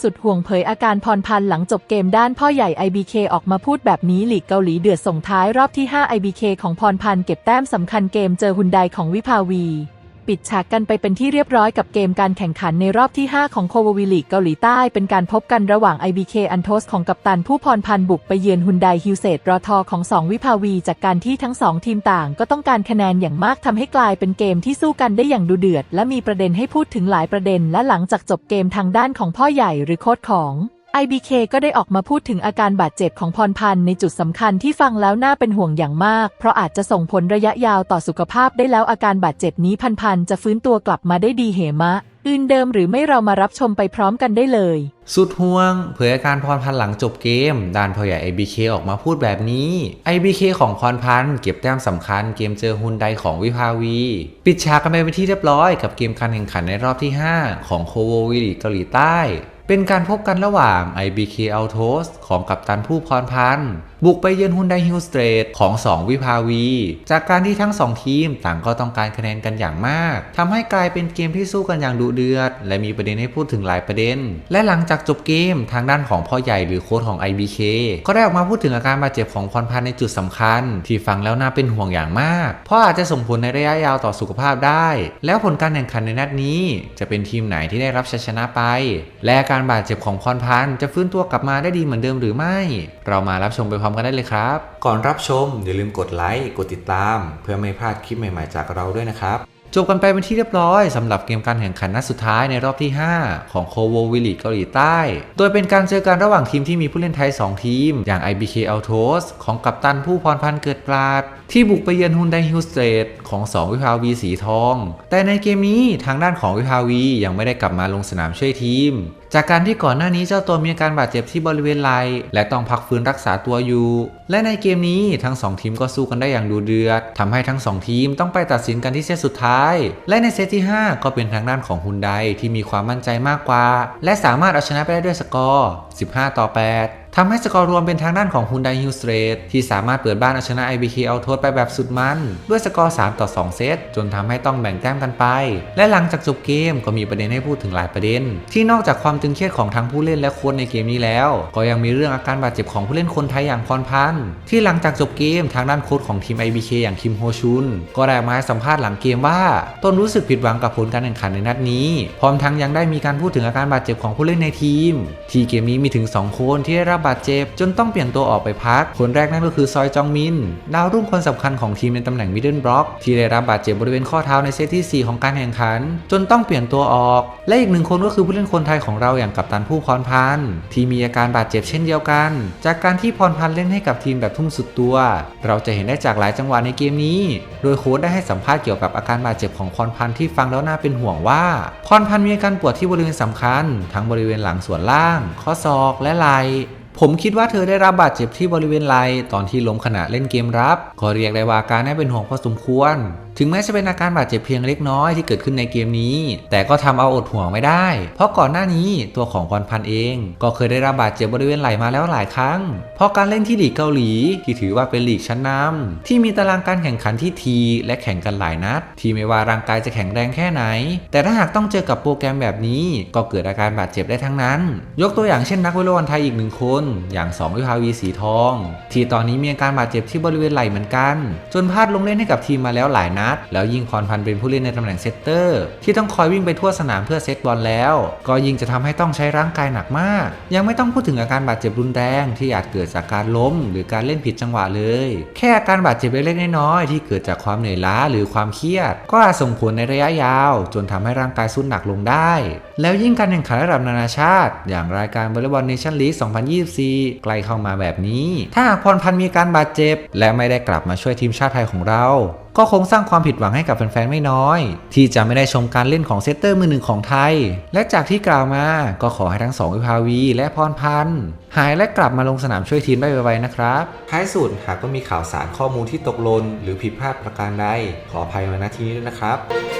สุดห่วงเผยอาการพรพันธ์หลังจบเกมด้านพ่อใหญ่ IBK ออกมาพูดแบบนี้หลีกเกาหลีเดือดส่งท้ายรอบที่ 5 IBK ของพรพันธ์เก็บแต้มสำคัญเกมเจอฮุนไดของวิภาวี ปิดฉากกันไปเป็นที่เรียบร้อยกับเกมการแข่งขันในรอบที่ 5 ของโคววีลีกเกาหลีใต้เป็นการพบกันระหว่าง IBK อันโทสของกัปตันผู้พรพันบุกไปเยือนฮุนไดฮิวเซตรอทอของสองวิภาวี จากการที่ทั้งสองทีมต่างก็ต้องการคะแนนอย่างมากทำให้กลายเป็นเกมที่สู้กันได้อย่างดุเดือด และมีประเด็นให้พูดถึงหลายประเด็น และหลังจากจบเกมทางด้านของพ่อใหญ่หรือโค้ชของ IBK ก็ได้ออกมาพูดถึงอาการบาดเจ็บของพรพันธ์ในจุดสำคัญที่ฟังแล้วน่าเป็นห่วงอย่างมาก เพราะอาจจะส่งผลระยะยาวต่อสุขภาพได้แล้วอาการบาดเจ็บนี้พันพันจะฟื้นตัวกลับมาได้ดีเหมะอื่นเดิมหรือไม่เรามารับชมไปพร้อมกันได้เลย สุดห่วง เผยอาการพรพันธ์หลังจบเกมด้านพ่อใหญ่ IBK ออกมาพูดแบบนี้ IBK ของพรพันธ์เก็บแต้มสำคัญเกมเจอฮุนไดของวิภาวี ปิดฉากกันไปเป็นที่เรียบร้อยกับเกมการแข่งขันในรอบที่ 5 ของโคโววิลีเกาหลีใต้ เป็นการพบกันระหว่าง IBK Altos ของกัปตันผู้พรพันธ์ บุกไปเยือนฮุนไดฮิลสเตรทของ 2 วิภาวี จากการที่ทั้ง 2 ทีมต่างก็ต้องการคะแนนกันอย่างมากทำให้กลายเป็นเกมที่สู้กันอย่างดุเดือด และมีประเด็นให้พูดถึงหลายประเด็น และหลังจากจบเกมทางด้านของพ่อใหญ่หรือโค้ชของ IBK ก็ได้ออกมาพูดถึงอาการบาดเจ็บของพรพันธ์ในจุดสำคัญ ที่ฟังแล้วน่าเป็นห่วงอย่างมาก เพราะอาจจะส่งผลในระยะยาวต่อสุขภาพได้ แล้วผลการแข่งขันในนัดนี้ จะเป็นทีมไหนที่ได้รับชัยชนะไป และอาการบาดเจ็บของพรพันธ์จะฟื้นตัวกลับมาได้ดีเหมือนเดิมหรือไม่ เรามารับชมไปพร้อมกันได้เลยครับ ก่อนรับชมอย่าลืมกดไลค์กดติดตาม เพื่อไม่พลาดคลิปใหม่ๆจากเราด้วยนะครับจบกันไปเป็นที่เรียบร้อยสำหรับเกมการแข่งขันนัดสุดท้ายในรอบที่ 5 ของโคโววิลีเกาหลีใต้ โดยเป็นการเจอกันระหว่างทีมที่มีผู้เล่นไทย 2 ทีม อย่าง IBK Autos ของกัปตันผู้พรพันธ์เกิดปราด ที่บุกไปเยือนฮุนไดฮิลสเตรทของ 2 วิภาวีสีทอง แต่ในเกมนี้ทางด้านของวิภาวียังไม่ได้กลับมาลงสนามช่วยทีม จากการที่ก่อนหน้านี้เจ้าตัวมีอาการบาดเจ็บที่บริเวณไหล่และต้องพักฟื้นรักษาตัวอยู่ และในเกมนี้ทั้ง 2 ทีมก็สู้กันได้อย่างดูเดือดทำให้ทั้ง 2 ทีมต้องไปตัดสินกันที่เซตสุดท้าย และในเซตที่ 5 ก็เป็นทางด้านของฮุนไดที่มีความมั่นใจมากกว่า และสามารถเอาชนะไปได้ด้วยสกอร์ 15 ต่อ 8 ทำให้สกอร์รวมเป็นทางด้านของ Hyundai Hill Straight ที่สามารถเปิดบ้านเอาชนะ IBK Autos ไปแบบสุดมัน ด้วยสกอร์ 3 ต่อ 2 เซต จนทำให้ต้องแบ่งแต้มกันไป และหลังจากจบเกมก็มีประเด็นให้พูดถึงหลายประเด็น ที่นอกจากความตึงเครียดของทั้งผู้เล่นและโค้ชในเกมนี้แล้ว ก็ยังมีเรื่องอาการบาดเจ็บของผู้เล่นคนไทยอย่างพรพันธ์ที่หลังจากจบเกมทางด้านโค้ชของทีม IBK อย่างคิมโฮชุนก็ได้มาให้สัมภาษณ์หลังเกมว่าตนรู้สึกผิดหวังกับผลการแข่งขันในนัดนี้ พร้อมทั้งยังได้มีการพูดถึงอาการบาดเจ็บของผู้เล่นในทีม ที่เกมนี้มีถึงสองคนที่ได้รับบาดเจ็บจนต้องเปลี่ยนตัวออกไปพัก คนแรกนั่นก็คือซอยจองมิน ดาวรุ่งคนสำคัญของทีมในตำแหน่งมิดเดิลบล็อก ที่ได้รับบาดเจ็บบริเวณข้อเท้าในเซตที่ 4 ของการแข่งขัน จนต้องเปลี่ยนตัวออก และอีกหนึ่งคนก็คือผู้เล่นคนไทยของเราอย่างกัปตันผู้พรพันธ์ที่มีอาการบาดเจ็บเช่นเดียวกัน จากการที่พรพันธ์เล่นให้กับทีมแบบทุ่มสุดตัว เราจะเห็นได้จากหลายจังหวะในเกมนี้ โดยโค้ชได้ให้สัมภาษณ์เกี่ยวกับอาการบาดเจ็บของพรพันธ์ที่ฟังแล้วน่าเป็นห่วงว่าพรพันธ์มีอาการปวดที่บริเวณสำคัญ ทั้งบริเวณหลังส่วนล่าง ข้อศอกและไหล่ผมคิดว่าเธอได้รับบาดเจ็บที่บริเวณไหล่ตอนที่ล้มขณะเล่นเกมรับ ก็เรียกได้ว่าการน่าเป็นห่วงพอสมควร ถึงแม้จะเป็นอาการบาดเจ็บเพียงเล็กน้อยที่เกิดขึ้นในเกมนี้ แต่ก็ทำเอาอดห่วงไม่ได้ เพราะก่อนหน้านี้ตัวของพรพันธ์เอง ก็เคยได้รับบาดเจ็บบริเวณไหล่มาแล้วหลายครั้ง เพราะการเล่นที่ลีกเกาหลี ที่ถือว่าเป็นลีกชั้นนำที่มีตารางการแข่งขันที่ทีและแข่งกันหลายนัด ที่ไม่ว่าร่างกายจะแข็งแรงแค่ไหน แต่ถ้าหากต้องเจอกับโปรแกรมแบบนี้ ก็เกิดอาการบาดเจ็บได้ทั้งนั้น ยกตัวอย่างเช่นนักวอลเลย์บอลไทยอีกหนึ่งคนอย่างสองวิภาวีสีทอง ที่ตอนนี้มีอาการบาดเจ็บที่บริเวณไหล่เหมือนกัน จนพลาดลงเล่นให้กับทีมมาแล้วหลายนัด แล้วยิ่งพรพันธ์เป็นผู้เล่นในตำแหน่งเซตเตอร์ ที่ต้องคอยวิ่งไปทั่วสนามเพื่อเซตบอลแล้ว ก็ยิ่งจะทำให้ต้องใช้ร่างกายหนักมาก ยังไม่ต้องพูดถึงอาการบาดเจ็บรุนแรงที่อาจเกิดจากการล้ม หรือการเล่นผิดจังหวะเลย แค่อาการบาดเจ็บเล็กๆน้อยๆที่เกิดจากความเหนื่อยล้าหรือความเครียด ก็อาจส่งผลในระยะยาว จนทำให้ร่างกายสุดหนักลงได้ แล้วยิ่งการแข่งขันระดับนานาชาติ อย่างรายการวอลเลย์บอลเนชั่นลีก24 ใกล้เข้ามาแบบนี้ ถ้าหากพรพันธ์มีการบาดเจ็บ และไม่ได้กลับมาช่วยทีมชาติไทยของเรา ก็คงสร้างความผิดหวังให้กับแฟนๆไม่น้อย ที่จะไม่ได้ชมการเล่นของเซตเตอร์มือหนึ่งของไทย และจากที่กล่าวมาก็ขอให้ทั้งสองวิภาวีและพรพันธ์หายและกลับมาลงสนามช่วยทีมได้ไวๆนะครับท้ายสุดหากก็มีข่าวสารข้อมูลที่ตกหล่นหรือผิดพลาดประการใดขออภัยมาณที่นี้ด้วยนะครับ